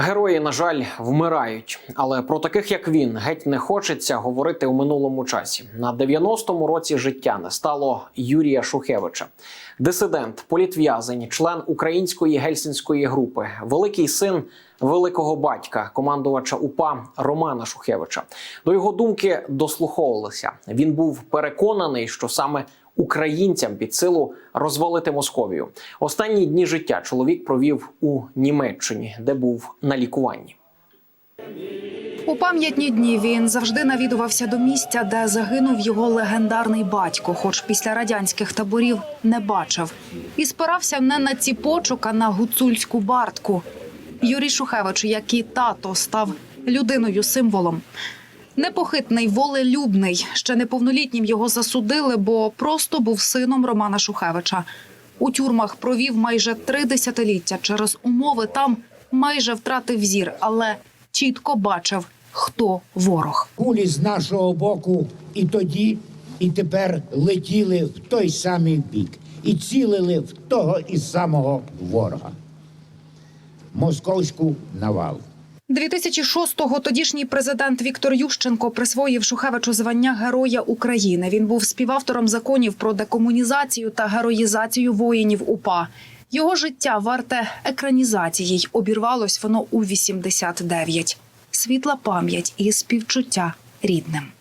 Герої, на жаль, вмирають, але про таких як він геть не хочеться говорити у минулому часі. На 90-му році життя не стало Юрія Шухевича, дисидент, політв'язень, член української гельсінської групи, великий син великого батька, командувача УПА Романа Шухевича. До його думки дослуховувалися. Він був переконаний, що саме українцям під силу розвалити Московію. Останні дні життя чоловік провів у Німеччині, де був на лікуванні. У пам'ятні дні він завжди навідувався до місця, де загинув його легендарний батько, хоч після радянських таборів не бачив, і спирався не на ціпочок, а на гуцульську бартку. Юрій Шухевич, як і тато, став людиною символом. Непохитний, волелюбний. Ще неповнолітнім його засудили, бо просто був сином Романа Шухевича. У тюрмах провів майже три десятиліття. Через умови там майже втратив зір, але чітко бачив, хто ворог. Кулі з нашого боку і тоді, і тепер летіли в той самий бік і цілили в того і самого ворога. Московську навалу. 2006-го тодішній президент Віктор Ющенко присвоїв Шухевичу звання Героя України. Він був співавтором законів про декомунізацію та героїзацію воїнів УПА. Його життя варте екранізації й обірвалось воно у 89. Світла пам'ять і співчуття рідним.